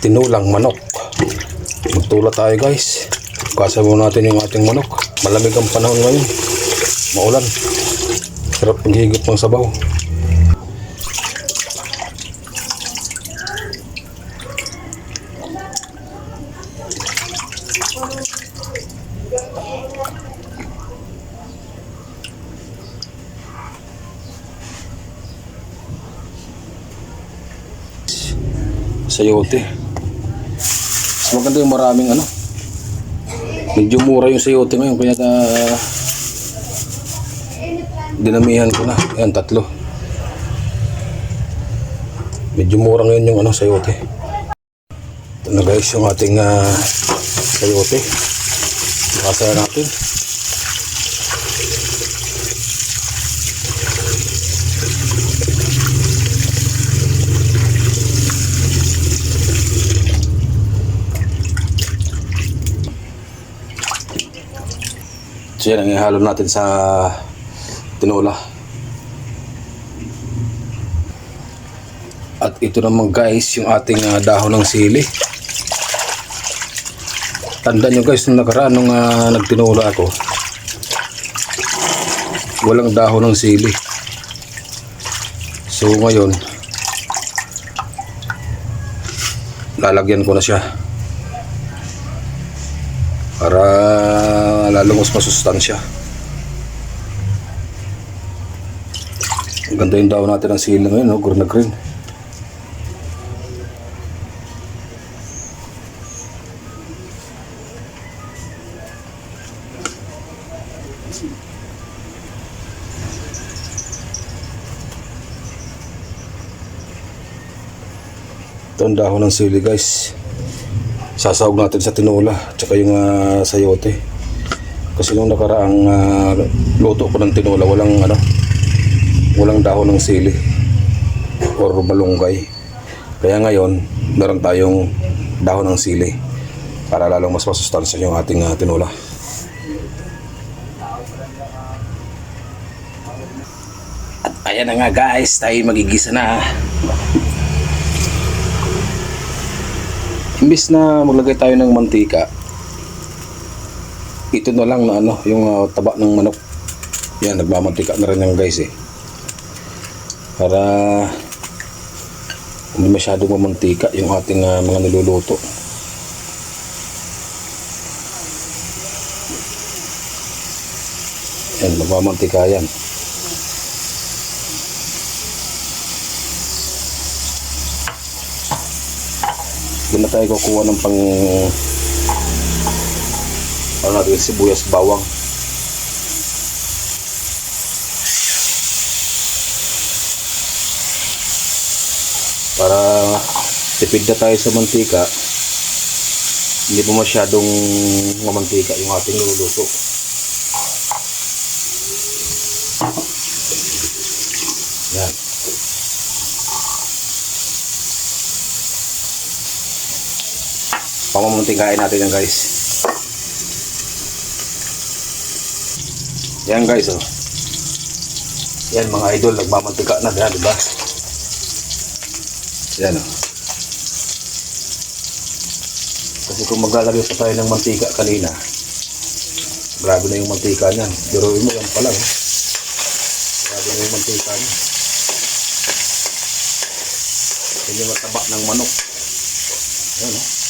tinulang manok. Magtula tayo guys. Kasa muna natin yung ating manok. Malamig ang panahon ngayon. Maulan. Sarap paghigop ng sabaw. Sayote. Maganda yung maraming ano. Medyo mura yung sayote ngayon kaya ka dinamihan ko na. Ayan, tatlo. Medyo mura ngayon yung ano, sayote. Ito na guys yung ating ah, sayote. Nakasaya natin. So yan ang ihalo natin sa tinola. At ito naman guys yung ating ah, dahon ng sili. Tanda nyo guys nung nakaraan nung ah, nagtinola ako. Walang dahon ng sili. So ngayon lalagyan ko na siya para lalo mas masustansya. Ang ganda yung daw natin ng sili ngayon, no? green na green. Ito ang dahon ng sili guys sasawag natin sa tinola tsaka yung ah, sayote kasi nung nakaraang ah, luto ko ng tinola walang ano walang dahon ng sili. Or malunggay. Kaya ngayon meron tayong dahon ng sili para lalong mas masustansya yung ating ah, tinola. At ayan na nga guys. Tayo magigisa na. Imbis na maglagay tayo ng mantika, ito na lang na ano, yung ah, taba ng manok. Yan, nagmamantika na rin yan guys eh. Para hindi masyadong mamantika yung ating ah, mga niluluto. Yan, magmamantika yan. Doon na tayo kukuha ng pang ano natin, sibuyas bawang. Para tipid na tayo sa mantika, hindi po masyadong mamantika yung ating niluluto. Yan. pamamantikain natin yan guys yan guys oh. Yan mga idol nagmamantika na yan diba yan oh. Kasi kung maglalagay pa tayo ng mantika kanina grabe na yung mantika niyan. Biruin mo yan pa lang oh. grabe na yung mantika niya yan yung mataba ng manok yan oh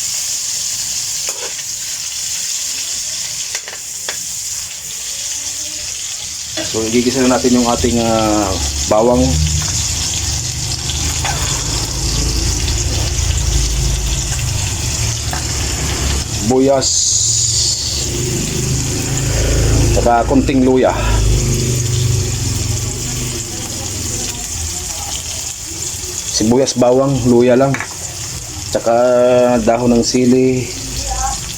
So igigisa na natin yung ating ah, bawang. Buyas. Saka konting luya. Sibuyas, bawang, luya lang. Tsaka dahon ng sili,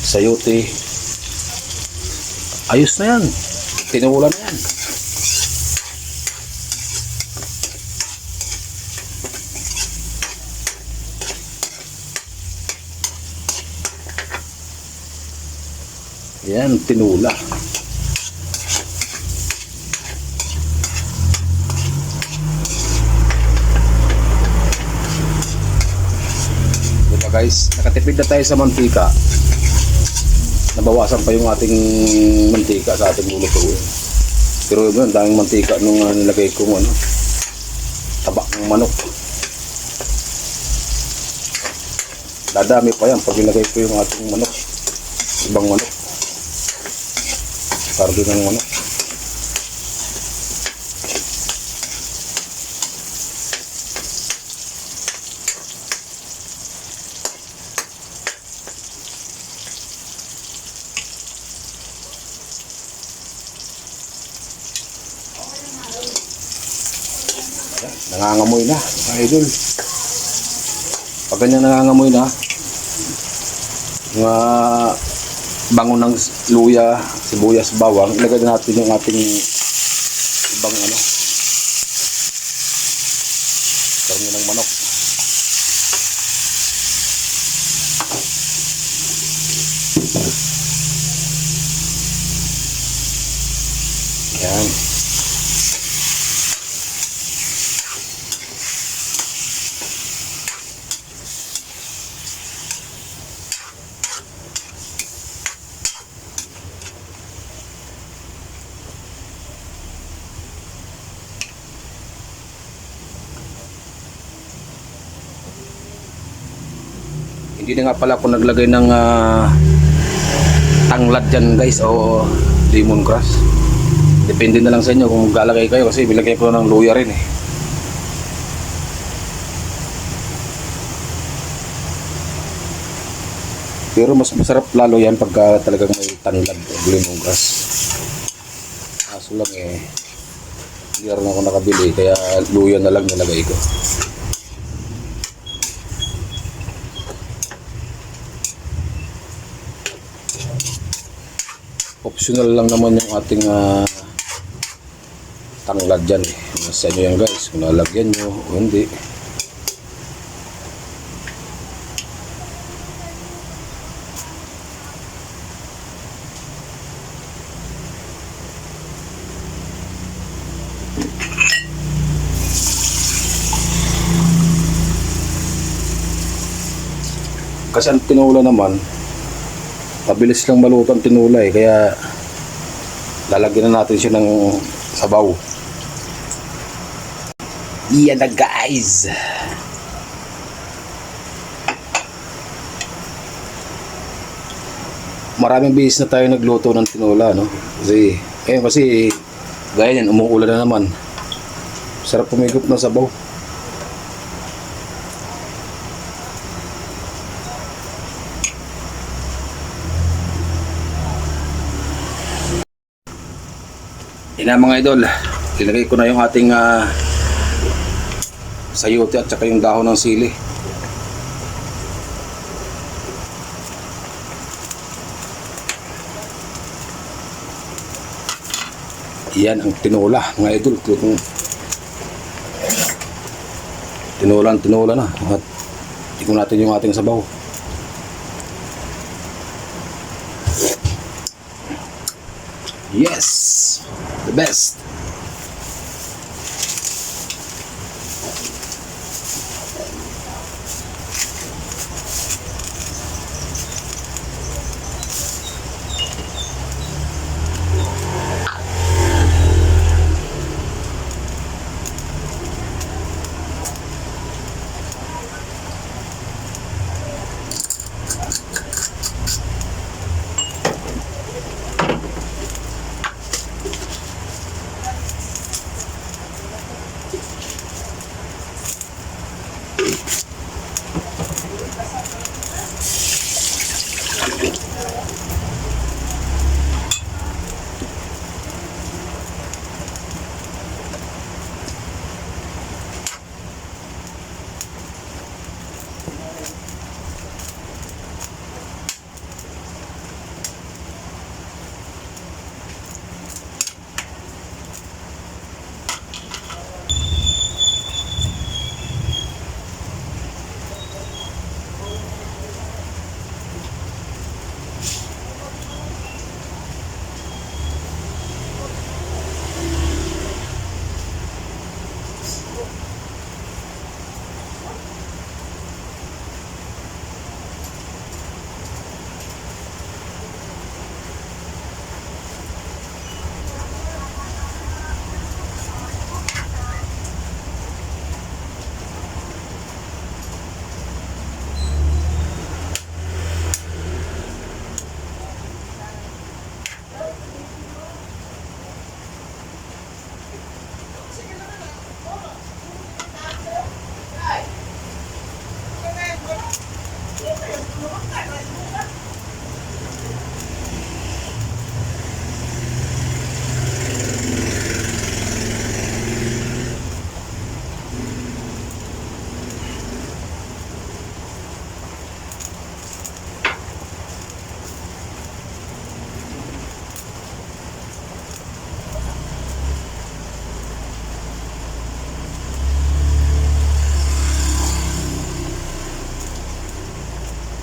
sayote. Ayos na yan. Tinulan na yan. Yan, tinula. guys, nakatipid na tayo sa mantika. Nabawasan pa yung ating mantika sa ating lulutuin. Pero yun, daming mantika nung uh, nilagay kong ano, tabak ng manok. Dadami pa yan pag nilagay ko yung ating manok. Ibang manok. Kardo ng manok. Nangangamoy na, mga idol. Pag ganyan nangangamoy na, mga bango ng luya, sibuyas, bawang, ilagay na natin yung ating ibang ano, karne ng manok. Yan. Hindi na nga pala ako naglagay ng ah, tanglad dyan guys o lemongrass. Depende na lang sa inyo kung galagay kayo kasi bilagay ko ng luya rin eh. Pero mas masarap lalo yan pagka talagang may tanglad o lemongrass. Kaso lang eh, hindi rin ako nakabili kaya luya na lang nilagay ko. Optional lang naman yung ating ah, tanglad dyan eh. Nasa inyo yan guys, kung lalagyan nyo o hindi. Kasi ang tinula naman, mabilis lang maluto ang tinula eh, kaya lalagyan na natin siya ng sabaw. Yan na guys! Maraming bihis na tayo nagluto ng tinula, no? Kasi, eh, kasi, gaya yan, umuulan na naman. Sarap pumigop ng sabaw. Yan na mga idol. Linagay ko na yung ating ah, sayote at saka yung dahon ng sili. Yan ang tinola mga idol. Kung tinola tinola na. At tikon natin yung ating sabaw. Yes! The best!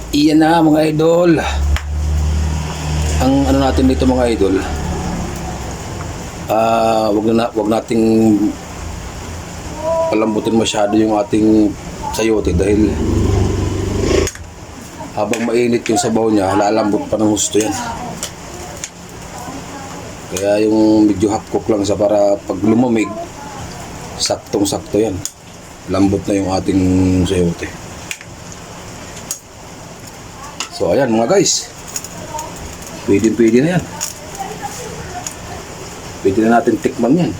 Iyan na mga idol. Ang ano natin dito mga idol. Ah, wag na wag nating palambutin masyado yung ating sayote dahil habang mainit yung sabaw niya, lalambot pa ng husto yan. Kaya yung medyo half cook lang sa para pag lumamig, saktong sakto yan. Lambot na yung ating sayote. So ayan mga guys. Pwede pwede na yan. Pwede na natin tikman yan.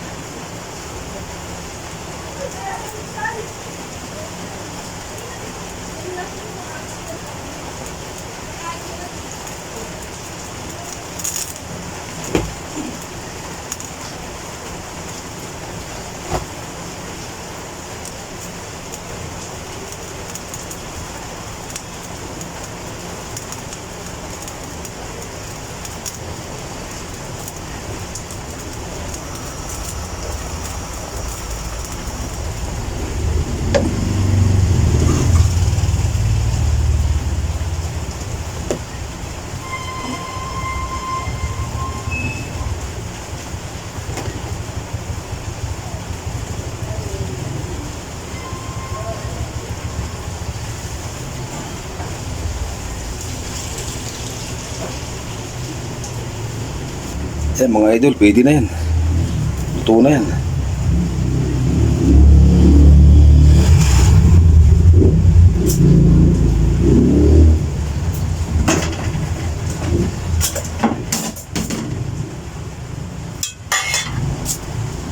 Yan mga idol, pwede na yan. Luto na yan.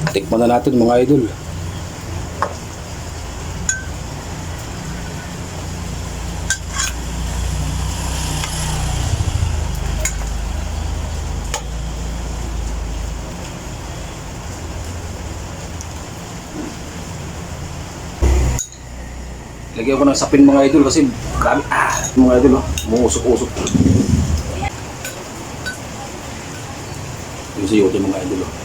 Tikman na natin mga idol. Lagyan ko ng sapin mga idol kasi grabe ah mga idol oh, muusok-usok. Yung siyote mga idol oh.